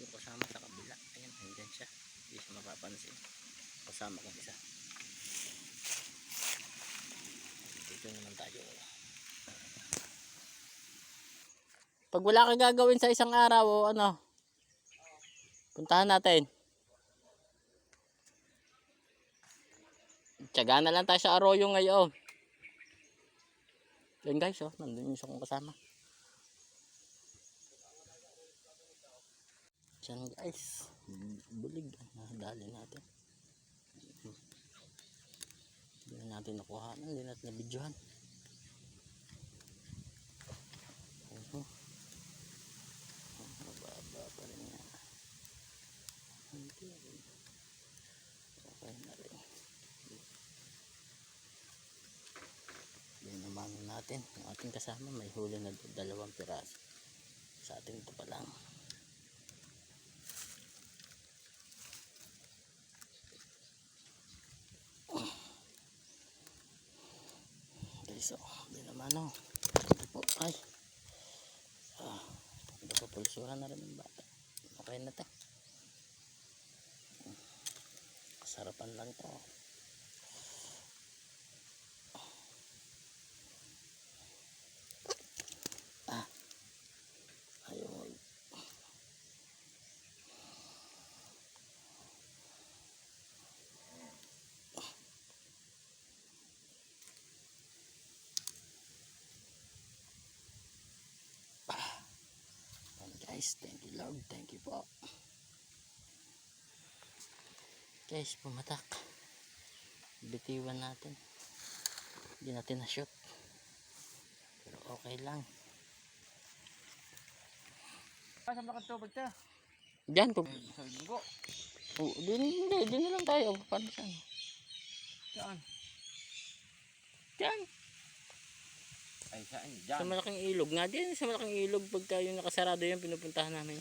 yung kasama sa kabila. Ayan andyan siya. Hindi siya mapapansin. Kasama kong isa. Dito naman tayo. Pag wala kang gagawin sa isang araw o ano puntahan natin. Tsaga na lang tayo sa Arroyo ngayon. Yun guys oh. Nandun yung isa kong kasama. Diyan guys, bulig. Nadali natin. Hindi na natin nakuha. Hindi natin nabidyohan. Ano? Mababa pa rin yan. Okay na rin. Yan naman natin. Ang ating kasama may huli na dalawang piraso. Sa ating ito pa lang. Okay, so, hindi naman o. Ito po, ay. Ah, ito po, pulsuhan na rin ng bata. Okay na to. Kasarapan lang to. Ah. Ayun. Ayan guys, thank you Lord, thank you po. Guys, pumatak. Bitiwan natin. Hindi natin na-shoot. Pero okay lang. Pasang na tubig ta. Diyan po. Sa linggo. Oh, din, hindi, din na lang tayo. Paano saan? Saan? Diyan. Ay, saan? Sa Diyan. malaking ilog. Nga din, sa malaking ilog. Pagka yung nakasarado yan, pinupuntahan namin.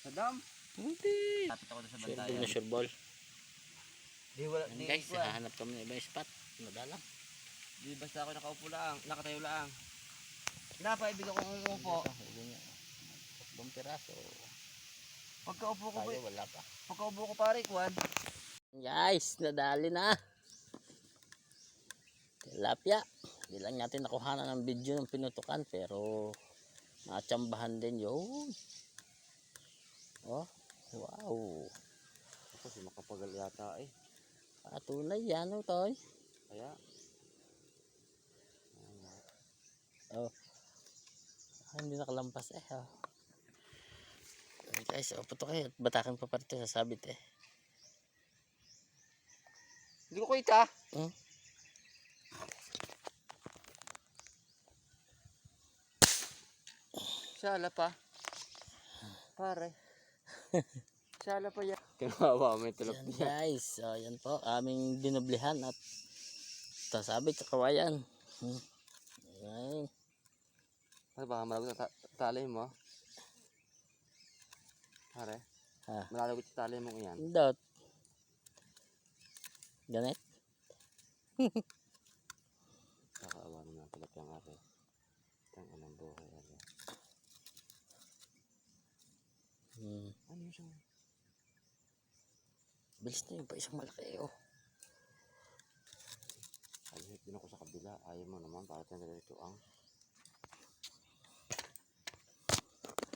Sa dam. Hindi. Lapit ako sa Sure bantayan. na sure ball. Di wala. Yan Di, guys, kuwan. hahanap kami ng ibang spot. Madalang. Di basta ako nakaupo lang. Nakatayo lang. Napaibig ako ng umupo. Tatlong piraso. Pagkaupo ko, Tayo, wala pa. pagkaupo ko pare, kuwan. Guys, nadali na. Tilapia. Hindi lang natin nakuha na ng video ng pinutukan pero natsambahan din yun. Oh, wow. Kasi makapagal yata eh. Patunay yan o toy. Kaya. Oh. Ah, hindi nakalampas eh. Oh. Guys, oh, puto kayo. Batakan pa pa rito sa sabit eh. Hindi ko kita. Hmm? Sala pa. Pare. Sala pa yan. Kawawa, may tulog Yan guys, oh, yan po, aming dinoblihan at tasabit sa kawayan. Hmm. Ayan. Ano baka malagot na ta- tali mo? Pare. Ha. Malalagot sa tali mo yan. Dot. Ganit. Kakaawa naman pala yung ate. Tang anong buhay ate. Hmm. Ano yung siyang? Bilis na yun pa isang malaki oh. Alihit din ako sa kabila. Ayaw mo naman para tayo dito ang.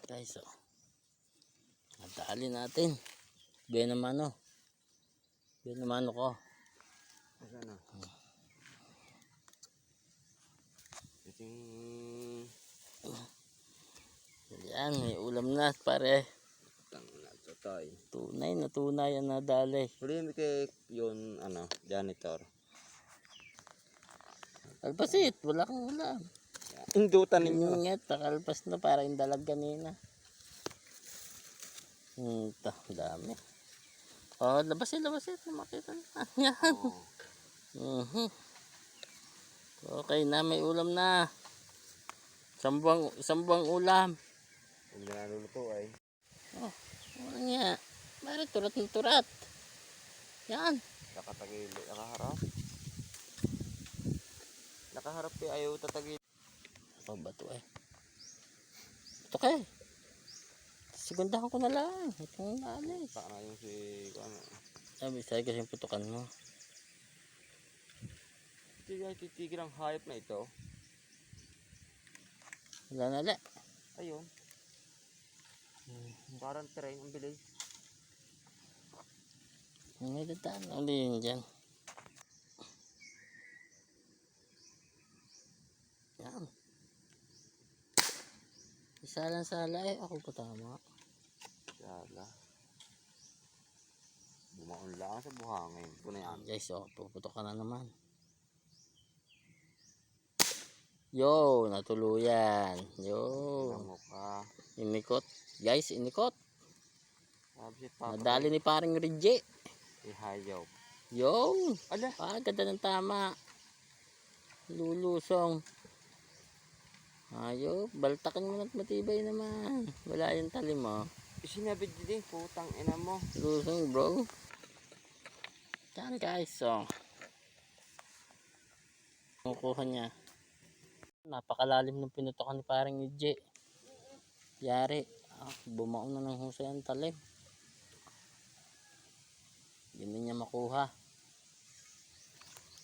Guys oh. Nadali natin. Bien naman oh. Bien naman ko. Ano na? Ito yung... Yan, may ulam na pare. Tayo. Tunay na tunay ang nadali. Huli kay yun ano, janitor. Alpasit, wala kang ulam. Indutan ninyo. Ingat, takalpas na para yung dalag kanina. Hmm, ito, dami. Oh, labasin, labasin. Makita na. Yan. Mhm. Okay na, may ulam na. Sambuang, sambuang ulam. Huwag na naluluto ay. Oh, ano nga. Bakit turat ng turat? Yan. Nakatagili, nakaharap. Nakaharap kay ayaw tatagil. Ano ba ito eh? Ito kay. Sigundahan ko na lang. Itong nalis. Saka na yung si... Ano, Sabi, sa'yo kasi yung putukan mo. Hindi kaya titigil ang hayop na ito. Wala na ulit. Ayun. Parang train ang bilis. May dadaan. Ano yun dyan? Yan. Isalang-sala eh. Ako pa tama. Sala. Bumaon lang sa buhangin. Na yan. Guys, oh, puputok ka na naman. Yo, natuluyan. Yo. Inikot. Guys, inikot. Nadali ni paring Ridje. Hayop. Yo. Ala. Ah, ganda ng tama. Lulusong. Ayo, baltakin mo na't matibay naman. Wala yung talim mo. Sinabi din, putang ina mo. Lusong bro. Yan guys, so. Kukuha niya. Napakalalim ng pinutokan ni parang J. Yari. Ah, bumaon na ng husay ang talim. Hindi niya makuha.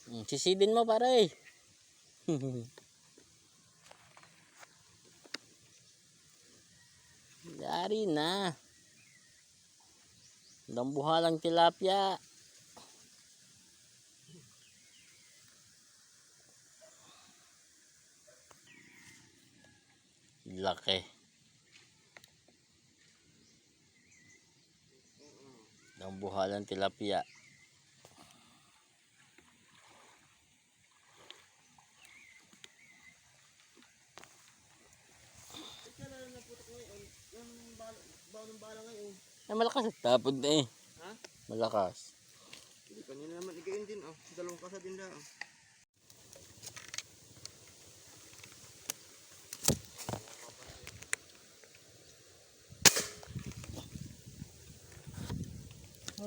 Hmm, mo pare. Yari na. Dambuhalang tilapia. Laki. Dambuhalang tilapia. Ay, malakas at tapod na eh. Ha? Malakas. Hindi, kanina naman igayin din, oh. Dalawang kasa din lang. Ang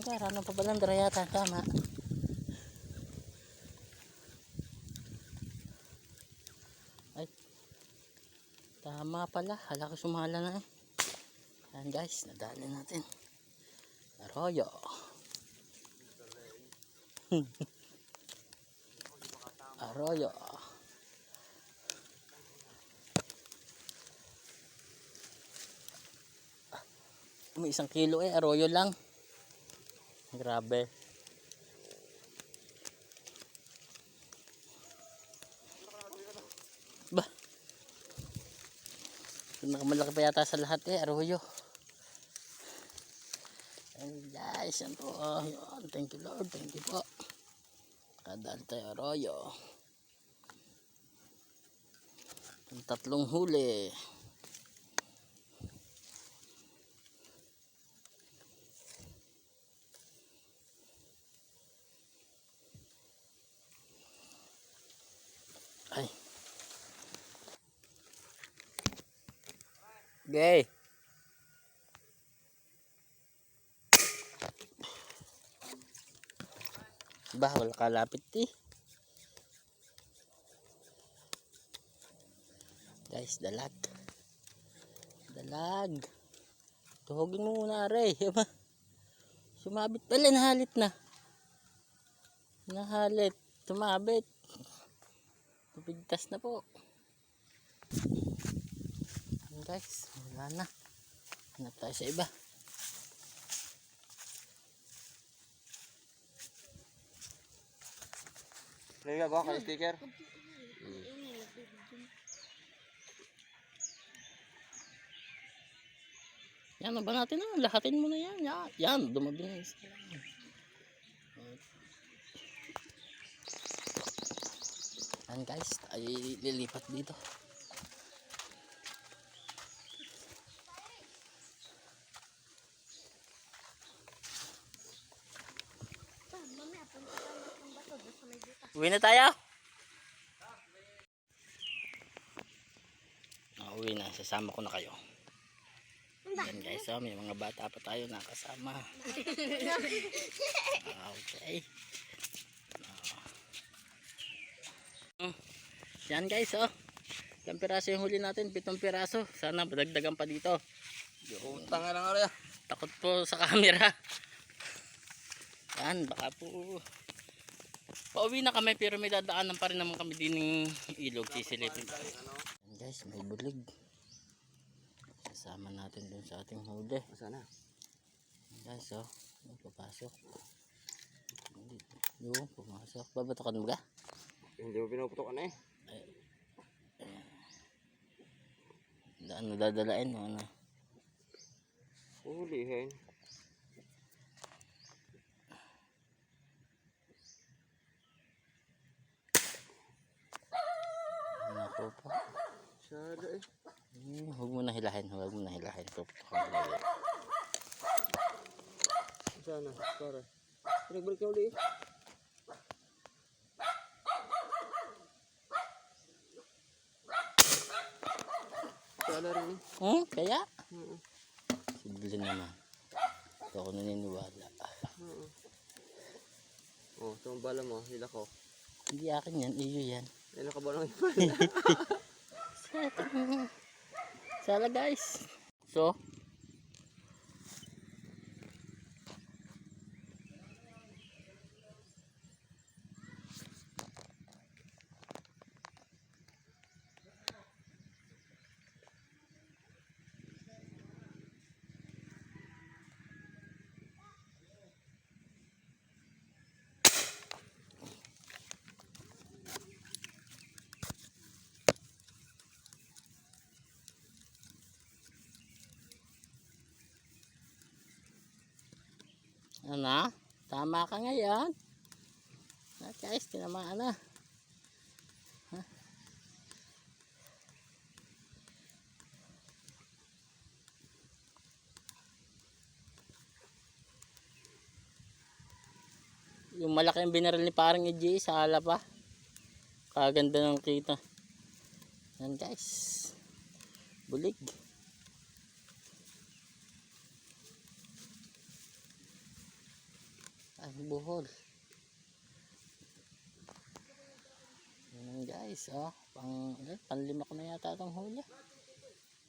karano pa balang yata tama. Ay. Tama pala. Hala ko sumala na eh. Ayan guys, nadali natin. Arroyo. Arroyo. May isang kilo eh, arroyo lang. Grabe. Ba? Pinakamalaki pa yata sa lahat eh, arroyo. And guys, yan po. Yun. Thank you Lord, thank you po. Kadal tayo arroyo. Yung tatlong huli. Gay. Bah, wala kalapit eh. Guys, dalag. Dalag. Tuhogin mo muna, Aray. Sumabit pala, nahalit na. Nahalit. Sumabit. Pupigtas na po. Guys, wala na. Hanap tayo sa iba. Lagay ba kayo sticker? Yan, ba natin na. Lahatin mo na yan. Yan, yan dumabi na isa. Yan guys, tayo lilipat dito. Uwi na tayo. Uwi na, sasama ko na kayo. Yan guys, oh, may mga bata pa tayo nakasama. Ah, okay. Ah. Yan guys, oh. Ilang piraso yung huli natin? Pitong piraso. Sana madagdagan pa dito. Putang ina nga rin. Takot po sa camera. Yan, baka po. Pauwi na kami pero may dadaanan pa rin naman kami din ng ilog. Sisilipin. Yan guys, may bulig. Sasama natin dun sa ating huli. Sana. Yan guys, oh. Yan, Papasok. Hindi. Yung, pumasok. Babatokan mo ka? Hindi mo pinuputokan eh. Ano dadalain mo? Ano? Hulihin. Nako po. Sada eh. Hmm, huwag mo na hilahin. Huwag mo na hilahin. Ulit. Sana. Pare. Pinagbalik ka uli eh. Sana rin eh. Hmm, kaya? Oo. Simple naman. Ito ako naniniwala. Oo. Oh, ito ang bala mo. Hila ko. Hindi akin yan. Iyo yan. Hila ka ba lang iba? Sala guys. So, ano? Tama ka ngayon. Ah, guys, tinamaan na. Yung malaki ang binaril ni parang EJ sa ala pa. Kaganda ng kita. Yan guys. Bulig. Ay, buhol. Guys, oh. Pang, eh, panlima ko na yata itong huli.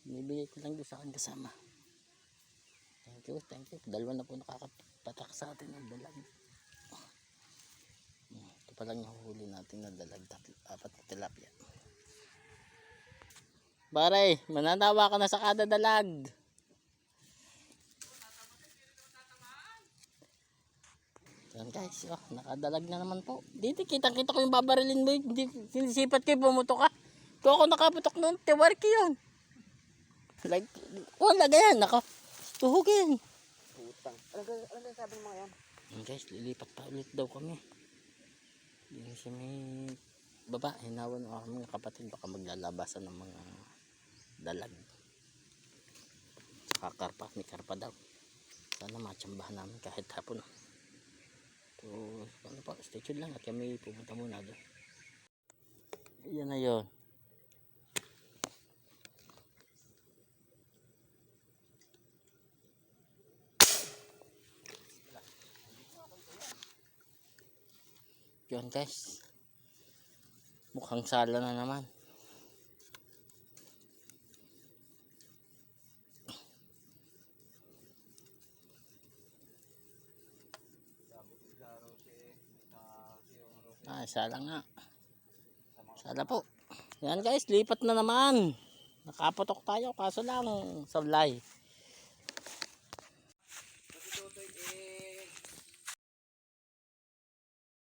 Bibigay ko lang doon sa akin kasama. Thank you, thank you. Dalawa na po nakakapatak sa atin ng dalag. Hmm, Ito pa lang huli natin na dalag. Apat na tilapia. Baray, mananawa ka na sa kada dalag. Yan guys, oh, nakadalag na naman po. Dito kitang kita ko yung babarilin mo. Hindi, sinisipat ko yung bumuto ka. Kung ako nakaputok noon, tiwarki yun. Like, wala ganyan, naka, tuhugin. Putang. Alam ka sabi mga yan? Yan guys, lilipat pa ulit daw kami. Hindi siya may baba. Hinawan ng aming kapatid. Baka maglalabasan ng mga dalag. Saka karpa. May karpa daw. Sana matsambahan namin kahit hapon. So, ano po, stay tuned lang at kami pupunta muna doon. Yan na yun. Yun guys. Mukhang sala na naman. Ah, sala nga. Sala po. Yan guys, lipat na naman. Nakapotok tayo kaso lang sablay.